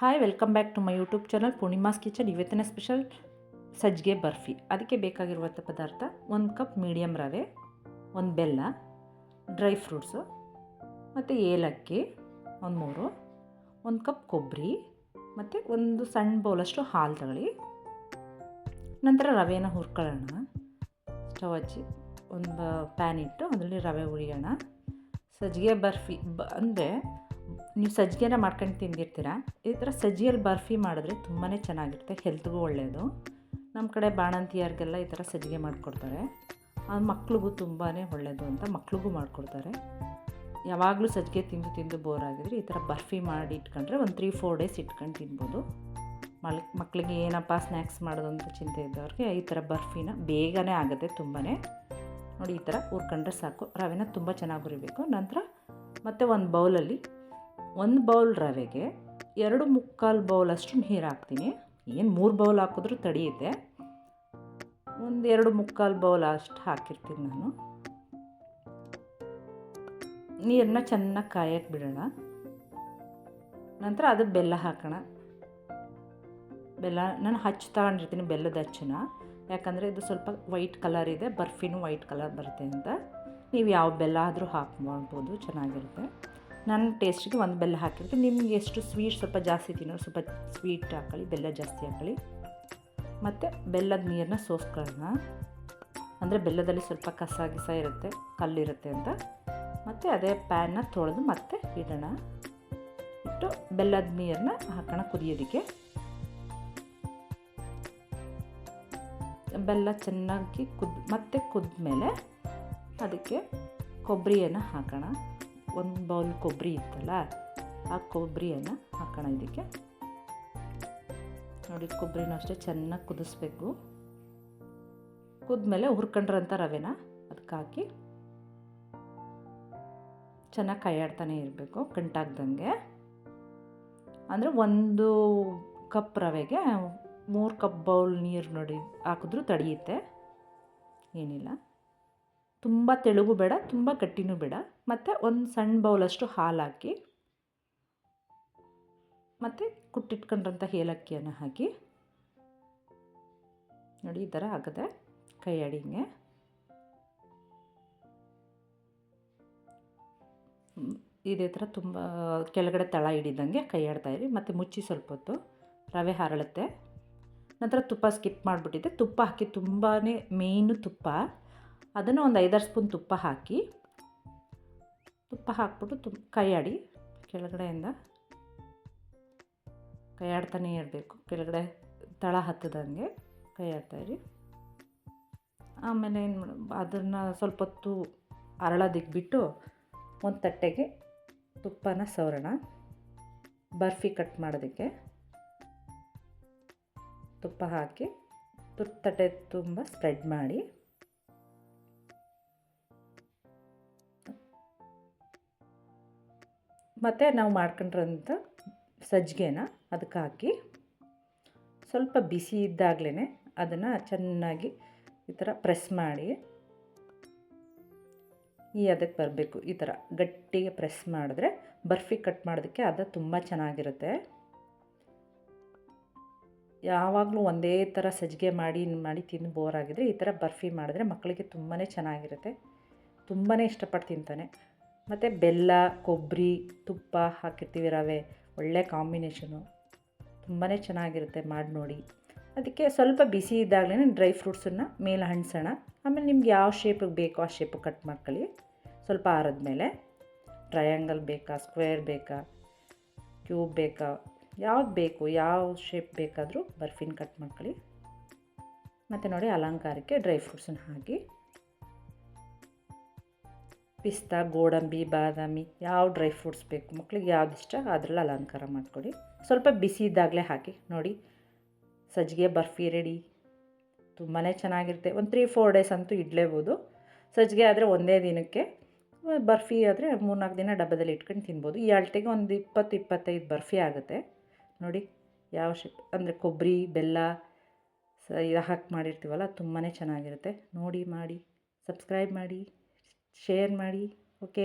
Hi welcome back to my YouTube channel Poornima's kitchen ಇವತ್ತಿನ special ಸಜ್ಜಿಗೆ ಬರ್ಫಿ. ಅದಕ್ಕೆ ಬೇಕಾಗಿರುವಂಥ ಪದಾರ್ಥ ಒಂದು ಕಪ್ ಮೀಡಿಯಮ್ ರವೆ, ಒಂದು ಬೆಲ್ಲ ಡ್ರೈ ಫ್ರೂಟ್ಸು ಮತ್ತು ಏಲಕ್ಕಿ, ಒಂದು ಮೂರು, ಒಂದು ಕಪ್ ಕೊಬ್ಬರಿ, ಮತ್ತು ಒಂದು ಸಣ್ಣ ಬೌಲಷ್ಟು ಹಾಲು ತಗೊಳ್ಳಿ. ನಂತರ ರವೆನ ಹುರ್ಕೊಳ್ಳೋಣ. ಸ್ಟವ್ ಹಚ್ಚಿ ಒಂದು ಪ್ಯಾನ್ ಇಟ್ಟು ಅದರಲ್ಲಿ ರವೆ ಹುರಿಯೋಣ. ಸಜ್ಜಿಗೆ ಬರ್ಫಿ ಬ ಅಂದರೆ ನೀವು ಸಜ್ಜಿಗೆನ ಮಾಡ್ಕೊಂಡು ತಿಂದಿರ್ತೀರ? ಈ ಥರ ಸಜ್ಜಿಯಲ್ಲಿ ಬರ್ಫಿ ಮಾಡಿದ್ರೆ ತುಂಬಾ ಚೆನ್ನಾಗಿರುತ್ತೆ, ಹೆಲ್ತ್ಗೂ ಒಳ್ಳೆಯದು ನಮ್ಮ ಕಡೆ ಬಾಣಂತಿಯರಿಗೆಲ್ಲ ಈ ಥರ ಸಜ್ಜಿಗೆ ಮಾಡಿಕೊಡ್ತಾರೆ. ಅದು ಮಕ್ಳಿಗೂ ತುಂಬಾ ಒಳ್ಳೆಯದು ಅಂತ ಮಕ್ಳಿಗೂ ಮಾಡಿಕೊಡ್ತಾರೆ. ಯಾವಾಗಲೂ ಸಜ್ಜಿಗೆ ತಿಂದು ತಿಂದು ಬೋರ್ ಆಗಿದ್ರೆ ಈ ಥರ ಬರ್ಫಿ ಮಾಡಿ ಇಟ್ಕೊಂಡ್ರೆ ಒಂದು ತ್ರೀ ಫೋರ್ ಡೇಸ್ ಇಟ್ಕೊಂಡು ತಿನ್ಬೋದು. ಮಲ್ ಮಕ್ಕಳಿಗೆ ಏನಪ್ಪ ಸ್ನ್ಯಾಕ್ಸ್ ಮಾಡೋದು ಅಂತ ಚಿಂತೆ ಇದ್ದವ್ರಿಗೆ ಈ ಥರ ಬರ್ಫಿನ ಬೇಗನೆ ಆಗುತ್ತೆ ತುಂಬಾ ನೋಡಿ ಈ ಥರ ಹುರ್ಕೊಂಡ್ರೆ ಸಾಕು. ರವೆನ ತುಂಬ ಚೆನ್ನಾಗಿ ಹುರಿಬೇಕು. ನಂತರ ಮತ್ತು ಒಂದು ಬೌಲಲ್ಲಿ ಒಂದು ಬೌಲ್ ರವೆಗೆ ಎರಡು ಮುಕ್ಕಾಲು ಬೌಲಷ್ಟು ನೀರು ಹಾಕ್ತೀನಿ. ಏನು ಮೂರು ಬೌಲ್ ಹಾಕಿದ್ರೂ ತಡೆಯುತ್ತೆ. ಒಂದು ಎರಡು ಮುಕ್ಕಾಲು ಬೌಲ್ ಅಷ್ಟು ಹಾಕಿರ್ತೀನಿ ನಾನು. ನೀರನ್ನ ಚೆನ್ನಾಗಿ ಕಾಯಕ್ಕೆ ಬಿಡೋಣ. ನಂತರ ಅದಕ್ಕೆ ಬೆಲ್ಲ ಹಾಕೋಣ. ಬೆಲ್ಲ ನಾನು ಹಚ್ಚಿ ತಗೊಂಡಿರ್ತೀನಿ ಬೆಲ್ಲದ ಹಚ್ಚನ. ಯಾಕಂದರೆ ಇದು ಸ್ವಲ್ಪ ವೈಟ್ ಕಲರ್ ಇದೆ, ಬರ್ಫಿನೂ ವೈಟ್ ಕಲರ್ ಬರುತ್ತೆ ಅಂತ. ನೀವು ಯಾವ ಬೆಲ್ಲ ಆದರೂ ಹಾಕ್ಬೋದು, ಚೆನ್ನಾಗಿರುತ್ತೆ. ನನ್ನ ಟೇಸ್ಟಿಗೆ ಒಂದು ಬೆಲ್ಲ ಹಾಕಿರ್ತೀನಿ. ನಿಮ್ಗೆ ಎಷ್ಟು ಸ್ವೀಟ್ ಸ್ವಲ್ಪ ಜಾಸ್ತಿ ತಿನ್ನೋ ಸ್ವಲ್ಪ ಸ್ವೀಟ್ ಹಾಕೊಳ್ಳಿ ಬೆಲ್ಲ ಜಾಸ್ತಿ ಹಾಕೊಳ್ಳಿ ಮತ್ತು ಬೆಲ್ಲದ ನೀರನ್ನ ಸೋಸ್ಕೊಳ್ಳೋಣ. ಅಂದರೆ ಬೆಲ್ಲದಲ್ಲಿ ಸ್ವಲ್ಪ ಕಸ ಗಿಸ ಇರುತ್ತೆ, ಕಲ್ಲಿರುತ್ತೆ ಅಂತ. ಮತ್ತು ಅದೇ ಪ್ಯಾನ್ನ ತೊಳೆದು ಮತ್ತೆ ಇಡೋಣ. ಇಟ್ಟು ಬೆಲ್ಲದ ನೀರನ್ನ ಹಾಕೋಣ ಕುದಿಯೋದಕ್ಕೆ. ಬೆಲ್ಲ ಚೆನ್ನಾಗಿ ಕುದ್, ಮತ್ತೆ ಕುದ್ಮೇಲೆ ಅದಕ್ಕೆ ಕೊಬ್ಬರಿಯನ್ನು ಹಾಕೋಣ. ಒಂದು ಬೌಲ್ ಕೊಬ್ಬರಿ ಇತ್ತಲ್ಲ, ಆ ಕೊಬ್ಬರಿಯನ್ನು ಹಾಕೋಣ ಇದಕ್ಕೆ. ನೋಡಿ ಕೊಬ್ಬರಿನೂ ಅಷ್ಟೇ ಚೆನ್ನಾಗಿ ಕುದಿಸ್ಬೇಕು. ಕುದ್ಮೇಲೆ ಹುರ್ಕೊಂಡ್ರಂಥ ರವೆನ ಅದಕ್ಕೆ ಹಾಕಿ. ಚೆನ್ನಾಗಿ ಕೈಯಾಡ್ತಾನೆ ಇರಬೇಕು ಗಂಟಾಗ್ದಂಗೆ ಅಂದರೆ ಒಂದು ಕಪ್ ರವೆಗೆ ಮೂರು ಕಪ್ ಬೌಲ್ ನೀರು ನೋಡಿ ಹಾಕಿದ್ರೂ ತಡೆಯುತ್ತೆ. ಏನಿಲ್ಲ. ತುಂಬ ತೆಳುಗೂ ಬೇಡ, ತುಂಬ ಗಟ್ಟಿನೂ ಬೇಡ. ಮತ್ತು ಒಂದು ಸಣ್ಣ ಬೌಲಷ್ಟು ಹಾಲು ಹಾಕಿ ಮತ್ತು ಕುಟ್ಟಿಟ್ಕೊಂಡ್ರಂಥ ಏಲಕ್ಕಿಯನ್ನು ಹಾಕಿ. ನೋಡಿ, ಈ ಥರ ಆಗದೆ ಕೈ ಅಡಿಗೆ ಇದೇ ಥರ ತುಂಬ ಕೆಳಗಡೆ ತಳ ಹಿಡಿದಂಗೆ ಕೈ ಆಡ್ತಾಯಿರಿ ಮತ್ತು ಮುಚ್ಚಿ ಸ್ವಲ್ಪ ಹೊತ್ತು ರವೆ ಹರಳುತ್ತೆ. ನಂತರ ತುಪ್ಪ ಸ್ಕಿಪ್ ಮಾಡಿಬಿಟ್ಟಿದ್ದೆ. ತುಪ್ಪ ಹಾಕಿ ತುಂಬಾ ಮೇಯ್ನು ತುಪ್ಪ. ಅದನ್ನು ಒಂದು ಐದಾರು ಸ್ಪೂನ್ ತುಪ್ಪ ಹಾಕಿ ತುಪ್ಪ ಹಾಕ್ಬಿಟ್ಟು ತು ಕೈಯಾಡಿ ಕೆಳಗಡೆಯಿಂದ ಕೈಯಾಡ್ತಾನೇ ಇರಬೇಕು. ಕೆಳಗಡೆ ತಳ ಹತ್ತದಂಗೆ ಕೈಯಾಡ್ತಾಯಿರಿ ಆಮೇಲೆ ಏನು ಅದನ್ನು ಸ್ವಲ್ಪ ಹೊತ್ತು ಅರಳೋದಕ್ಕೆ ಬಿಟ್ಟು ಒಂದು ತಟ್ಟೆಗೆ ತುಪ್ಪನ ಸವರೋಣ, ಬರ್ಫಿ ಕಟ್ ಮಾಡೋದಕ್ಕೆ ತುಪ್ಪ ಹಾಕಿ ತುರ್ತಟ್ಟೆ ತುಂಬ ಸ್ಪ್ರೆಡ್ ಮಾಡಿ ಮತ್ತು ನಾವು ಮಾಡ್ಕೊಂಡಿರೋಂಥ ಸಜ್ಜಿಗೆನ ಅದಕ್ಕೆ ಹಾಕಿ ಸ್ವಲ್ಪ ಬಿಸಿ ಇದ್ದಾಗಲೇ ಅದನ್ನು ಚೆನ್ನಾಗಿ ಈ ಥರ ಪ್ರೆಸ್ ಮಾಡಿ ಈ ಅದಕ್ಕೆ ಬರಬೇಕು. ಈ ಥರ ಗಟ್ಟಿಗೆ ಪ್ರೆಸ್ ಮಾಡಿದ್ರೆ ಬರ್ಫಿ ಕಟ್ ಮಾಡೋದಕ್ಕೆ ಅದು ತುಂಬ ಚೆನ್ನಾಗಿರುತ್ತೆ. ಯಾವಾಗಲೂ ಒಂದೇ ಥರ ಸಜ್ಜಿಗೆ ಮಾಡಿ ಮಾಡಿ ತಿಂದು ಬೋರ್ ಆಗಿದ್ರೆ ಈ ಥರ ಬರ್ಫಿ ಮಾಡಿದ್ರೆ ಮಕ್ಕಳಿಗೆ ತುಂಬಾ ಚೆನ್ನಾಗಿರುತ್ತೆ. ತುಂಬಾ ಇಷ್ಟಪಟ್ಟು ತಿಂತಾನೆ. ಮತ್ತು ಬೆಲ್ಲ, ಕೊಬ್ಬರಿ, ತುಪ್ಪ ಹಾಕಿರ್ತೀವಿ ರವೆ. ಒಳ್ಳೆ ಕಾಂಬಿನೇಷನು. ತುಂಬಾ ಚೆನ್ನಾಗಿರುತ್ತೆ ಮಾಡಿ ನೋಡಿ. ಅದಕ್ಕೆ ಸ್ವಲ್ಪ ಬಿಸಿ ಇದ್ದಾಗಲೇ ಡ್ರೈ ಫ್ರೂಟ್ಸನ್ನು ಮೇಲೆ ಹಣ್ಸೋಣ. ಆಮೇಲೆ ನಿಮ್ಗೆ ಯಾವ ಶೇಪಿಗೆ ಬೇಕೋ ಆ ಶೇಪಿಗೆ ಕಟ್ ಮಾಡ್ಕೊಳ್ಳಿ. ಸ್ವಲ್ಪ ಆರಿದ್ಮೇಲೆ ಟ್ರಯಾಂಗಲ್ ಬೇಕಾ ಸ್ಕ್ವೇರ್ ಬೇಕಾ ಕ್ಯೂಬ್ ಬೇಕಾ, ಯಾವ್ದು ಬೇಕು, ಯಾವ ಶೇಪ್ ಬೇಕಾದರೂ ಬರ್ಫಿನ ಕಟ್ ಮಾಡ್ಕೊಳ್ಳಿ. ಮತ್ತು ನೋಡಿ ಅಲಂಕಾರಕ್ಕೆ ಡ್ರೈ ಫ್ರೂಟ್ಸನ್ನು ಹಾಕಿ. ಪಿಸ್ತಾ, ಗೋಡಂಬಿ, ಬಾದಾಮಿ ಯಾವ ಡ್ರೈ ಫ್ರೂಟ್ಸ್ ಬೇಕು? ಮಕ್ಕಳಿಗೆ ಯಾವ್ದು ಇಷ್ಟ? ಅದರಲ್ಲಿ ಅಲಂಕಾರ ಮಾಡಿಕೊಡಿ. ಸ್ವಲ್ಪ ಬಿಸಿ ಇದ್ದಾಗಲೇ ಹಾಕಿ. ನೋಡಿ, ಸಜ್ಜಿಗೆ ಬರ್ಫಿ ರೆಡಿ ತುಂಬಾ ಚೆನ್ನಾಗಿರುತ್ತೆ. ಒಂದು ತ್ರೀ ಫೋರ್ ಡೇಸ್ ಅಂತೂ ಇಡಲೇಬೋದು. ಸಜ್ಜಿಗೆ ಆದರೆ ಒಂದೇ ದಿನಕ್ಕೆ, ಬರ್ಫಿ ಆದರೆ ಮೂರ್ನಾಲ್ಕು ದಿನ ಡಬ್ಬದಲ್ಲಿ ಇಟ್ಕೊಂಡು ತಿನ್ಬೋದು. ಈ ಅಳತೆಗೆ ಒಂದು ಇಪ್ಪತ್ತು, ಇಪ್ಪತ್ತೈದು ಬರ್ಫಿ ಆಗುತ್ತೆ. ನೋಡಿ, ಯಾವ ಶೇಪ್ ಅಂದರೆ ಕೊಬ್ಬರಿ ಬೆಲ್ಲ, ಸ ಇದು ಹಾಕಿ ಮಾಡಿರ್ತೀವಲ್ಲ ತುಂಬಾ ಚೆನ್ನಾಗಿರುತ್ತೆ. ನೋಡಿ, ಮಾಡಿ ಸಬ್ಸ್ಕ್ರೈಬ್ ಮಾಡಿ. ಶೇರ್ ಮಾಡಿ ಓಕೆ